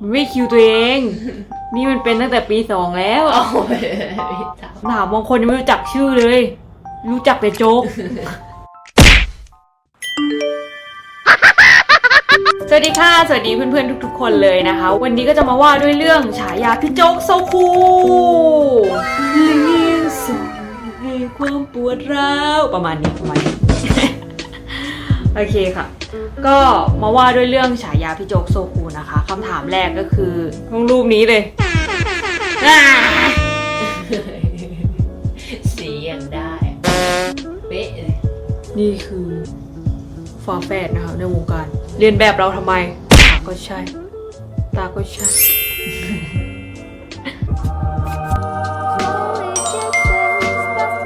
มันไม่คิวตัวเอง นี่มันเป็นตั้งแต่ปีสองแล้วโอ้ยจำถามบางคนยังไม่รู้จักชื่อเลย รู้จักแต่โจ๊ก สวัสดีค่ะ สวัสดีเพื่อนๆทุก ๆ คนเลยนะคะ วันนี้ก็จะมาว่าด้วยเรื่องฉายาพี่โจ๊กโซคูเลี้ยงส่งให้ความปวดร้าวประมาณนี้ประมาณนี้ โอเคค่ะ ก็มาว่าด้วยเรื่องฉายาพี่โจ๊กโซคูนะคะคำถามแรกก็คือลงรูปนี้เลยอ่าสียังได้ เป๊ะเลยนี่คือฝาแฝดนะคะในวงการ เรียนแบบเราทำไม ตาก็ใช่ ตาก็ใช่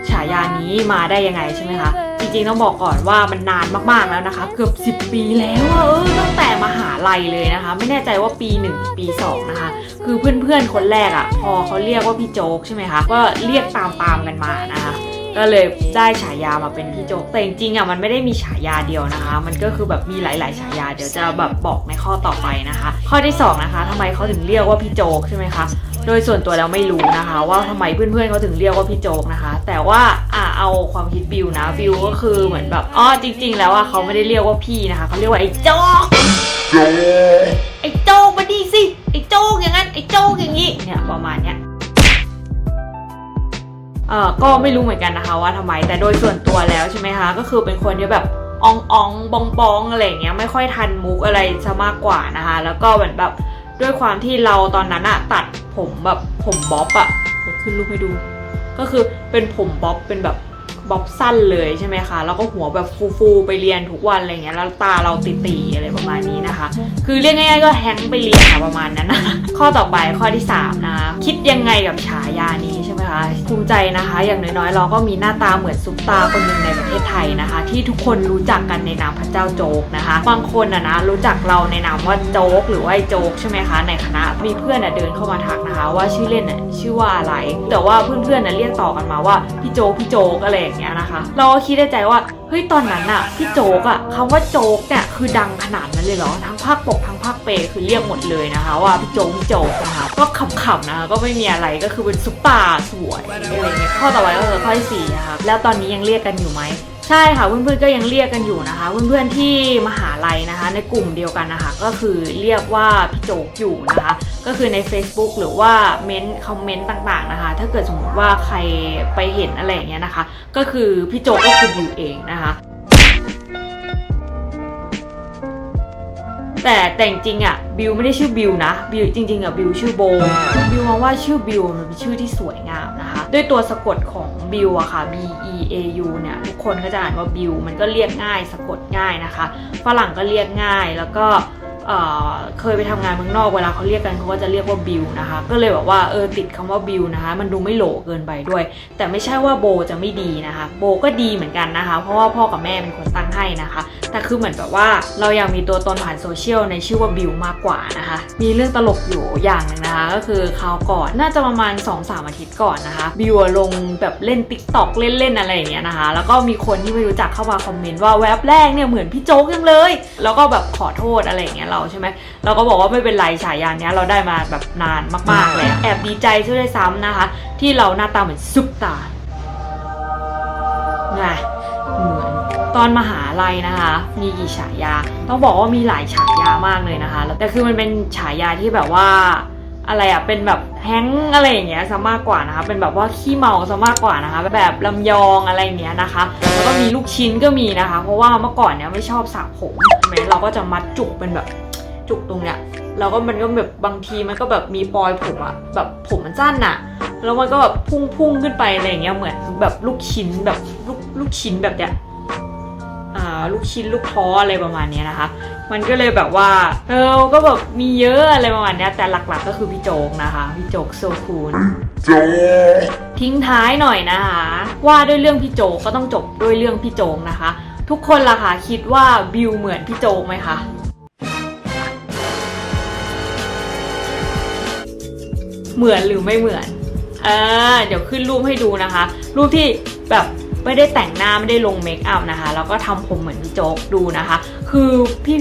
ฉายานี้มาได้ยังไงใช่ไหมคะ จริงๆต้องบอกก่อนว่ามันนานมากๆแล้วนะคะ เกือบ 10 ปีแล้วเออตั้งแต่มหาลัยเลยนะคะ ไม่แน่ใจว่าปี 1 ปี 2 นะคะ คือเพื่อนๆคนแรกอะ พอเขาเรียกว่าพี่โจ๊กใช่ไหมคะก็เรียกตามๆกันมานะคะ ก็เลยได้ฉายามาเป็นพี่โจ๊กแต่จริงๆอะมันไม่ได้มีฉายาเดียวนะคะ มันก็คือแบบมีหลาย ๆ ฉายาเดี๋ยวจะแบบบอกในข้อต่อไปนะคะ ข้อที่สองนะคะทำไมเขาถึงเรียกว่าพี่โจ๊กใช่ไหมคะโดยส่วนตัวเราไม่รู้นะคะ ว่าทำไมเพื่อนๆเขาถึงเรียกว่าพี่โจ๊กนะคะ แต่ว่าอะเอาความคิดบิวนะบิวก็คือเหมือนแบบอ๋อจริง ๆ แล้วอะเขาไม่ได้เรียกว่าพี่นะคะเขาเรียกว่าไอ้โจ๊กไอ้โจ๊กมาดีสิไอ้โจ๊กอย่างนั้นไอ้โจ๊กอย่างนี้เนี่ยประมาณเนี้ย เอ่อก็ไม่รู้เหมือนกันนะคะว่าทำไม แต่โดยส่วนตัวแล้วใช่ไหมคะ ก็คือเป็นคนที่แบบอองอองบองบองอะไรเงี้ยไม่ค่อยทันมุกอะไรซะมากกว่านะคะ แล้วก็เหมือนแบบด้วยความที่เราตอนนั้นอะตัดผมแบบผมบ๊อบอะขึ้นรูปให้ดู ก็คือเป็นผมบ๊อบเป็นแบบ บ๊อบสั้นเลยใช่ไหมคะแล้วก็หัวแบบฟูๆไปเรียนทุกวันอะไรเงี้ยแล้วตาเราตีๆอะไรประมาณนี้นะคะ คือเรียกง่ายๆก็แฮงค์ไปเรียนค่ะประมาณนั้นนะข้อต่อไปข้อที่3นะคะคิดยังไงกับฉายานี้ใช่ไหมคะภูมิใจนะคะ อย่างน้อยๆ เราก็มีหน้าตาเหมือนซุปตาคนหนึ่งในประเทศไทยนะคะ ที่ทุกคนรู้จักกันในนามพระเจ้าโจ๊กนะคะบางคนอะนะรู้จักเราในนามว่าโจ๊กหรือว่าไอ้โจ๊กใช่ไหมคะในคณะมีเพื่อนอะเดินเข้ามาทักนะคะ ว่าชื่อเล่นอะชื่อว่าอะไร แต่ว่าเพื่อนๆอะเรียกต่อกันมาว่าพี่โจ๊กพี่โจ๊กอะไรอย่างเงี้ยนะคะ เราก็คิดในใจว่าเฮ้ยตอนนั้นอะพี่โจ๊กอะคำว่าโจ๊กเนี่ยคือดังขนาดนั้นเลยเหรอทั้งภาคปกทั้งภาคเปคือเรียกหมดเลยนะคะ ว่าพี่โจ๊กพี่โจ๊กนะคะก็ขำๆนะคะก็ไม่มีอะไรก็คือเป็นซุปตาร์สวยอะไรเงี้ยข้อต่อไปก็คือข้อที่สี่นะคะแล้วตอนนี้ยังเรียกกันอยู่ไหม ใช่ค่ะเพื่อนๆก็ยังเรียกกันอยู่นะคะ เพื่อนๆที่มหาลัยนะคะ ในกลุ่มเดียวกันนะคะ ก็คือเรียกว่าพี่โจกอยู่นะคะ ก็คือใน Facebook หรือว่าเม้นคอมเมนต์ต่างๆนะคะ ถ้าเกิดสมมติว่าใครไปเห็นอะไรอย่างเงี้ยนะคะ ก็คือพี่โจกก็คืออยู่เองนะคะ แต่แต่จริงๆอะบิวไม่ได้ชื่อบิวนะบิวจริงๆอะบิวชื่อโบบิวมองว่าชื่อบิวมันเป็นชื่อที่สวยงามนะคะด้วยตัวสะกดของบิวอะค่ะ B E A U เนี่ยทุกคนก็จะอ่านว่าบิวมันก็เรียกง่ายสะกดง่ายนะคะฝรั่งก็เรียกง่ายแล้วก็เเคยไปทำงานเมืองนอกเวลาเขาเรียกกันเขาก็จะเรียกว่าบิวนะคะ ก็เลยแบบว่าเออติดคำว่าบิวนะคะ มันดูไม่โหลเกินไปด้วย แต่ไม่ใช่ว่าโบจะไม่ดีนะคะ โบก็ดีเหมือนกันนะคะ เพราะว่าพ่อกับแม่เป็นคนตั้งให้นะคะ แต่คือเหมือนแบบว่าเราอยังมีตัวตนผ่านโซเชียลในชื่อว่าบิวมากกว่านะคะ มีเรื่องตลกอยู่อย่างหนึ่งนะคะ ก็คือคราวก่อนน่าจะประมาณ 2-3 อาทิตย์ก่อนนะคะ บิวลงแบบเล่น t ิ k t o k เล่นๆอะไรอย่างเงี้ยนะคะ แล้วก็มีคนที่ไม่รู้จักเข้ามาคอมเมนต์ว่าแว็บแรกเนี่ยเหมือนพี่โจ๊กยังเลย แล้วก็แบบขอโทษอะไรอย่างเงี้ยเราใช่ไหมเราก็บอกว่าไม่เป็นไรฉายาเนี้ยเราได้มาแบบนานมากๆเลยแอบดีใจช่วยด้วยซ้ำนะคะ ที่เราหน้าตาเหมือนซุปตาร์ไงเหมือน ตอนมหาลัยนะคะ มีกี่ฉายา ต้องบอกว่ามีหลายฉายามากเลยนะคะแต่คือมันเป็นฉายาที่แบบว่าอะไรอะเป็นแบบแฮงอะไรอย่างเงี้ยซะมากกว่านะคะ เป็นแบบว่าขี้เมาซะมากกว่านะคะ แบบลำยองอะไรอย่างเงี้ยนะคะ แล้วก็มีลูกชิ้นก็มีนะคะ เพราะว่าเมื่อก่อนเนี้ยไม่ชอบสระผมใช่ไหมเราก็จะมัดจุกเป็นแบบจุกตรงเนี้ยแล้วก็มันก็แบบบางทีมันก็แบบมีปลอยผมอะแบบผมมันสั้นอะแล้วมันก็แบบพุ่งพุ่งขึ้นไปอะไรอย่างเงี้ยเหมือนแบบลูกชิ้นแบบลูกลูกชิ้นแบบเนี้ย ลูกชิ้นลูกท้ออะไรประมาณเนี้ยนะคะ มันก็เลยแบบว่าเออก็แบบมีเยอะอะไรประมาณเนี้ยแต่หลักๆก็คือพี่โจกนะคะพี่โจกโซคูนทิ้งท้ายหน่อยนะคะ ว่าด้วยเรื่องพี่โจกก็ต้องจบด้วยเรื่องพี่โจกนะคะ ทุกคนล่ะคะคิดว่าบิวเหมือนพี่โจกไหมคะเหมือนหรือไม่เหมือน อ่า เดี๋ยวขึ้นรูปให้ดูนะคะ รูปที่แบบ ไม่ได้แต่งหน้าไม่ได้ลงเมคอัพนะคะ แล้วก็ทำผมเหมือนพี่โจ๊กดูนะคะ คือ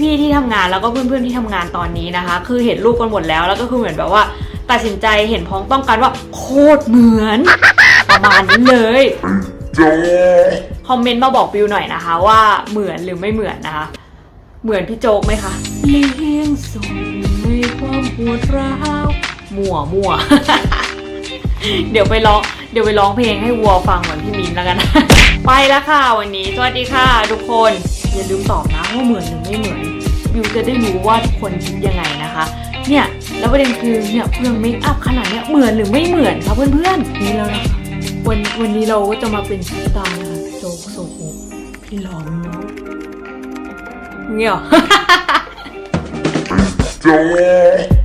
พี่ๆที่ทำงานแล้วก็เพื่อนๆที่ทำงานตอนนี้นะคะ คือเห็นรูปกันหมดแล้วแล้วก็คือเหมือนแบบว่าตัดสินใจเห็นพ้องต้องกันว่าโคตรเหมือน ประมาณนี้เลยคอมเมนต์มาบอกบิวหน่อยนะคะ ว่าเหมือนหรือไม่เหมือนนะคะ เหมือนพี่โจ๊กไหมคะเลี้ยงส่งในความปวดร้าวมั่วมั่วเดี๋ยวไปร้อง ดี๋ยวไปร้องเพลงให้วัวฟังเหมือนพี่มินแล้วกัน ไปแล้วค่ะวันนี้ สวัสดีค่ะ ทุกคน อย่าลืมตอบนะว่าเหมือนหรือไม่เหมือนบิวจะได้รู้ว่าทุกคนคิดยังไงนะคะ เนี่ยแล้วประเด็นคือเนี่ยเพื่องเมคอัพขนาดเนี้ยเหมือนหรือไม่เหมือนคะเพื่อนๆนี่แล้วนะคะวันวันนี้เราก็จะมาเป็นซุปตาร์นะคะโจ๊กโซโฮพี่หลอมเนาะเงี้ยเหรอ Joe.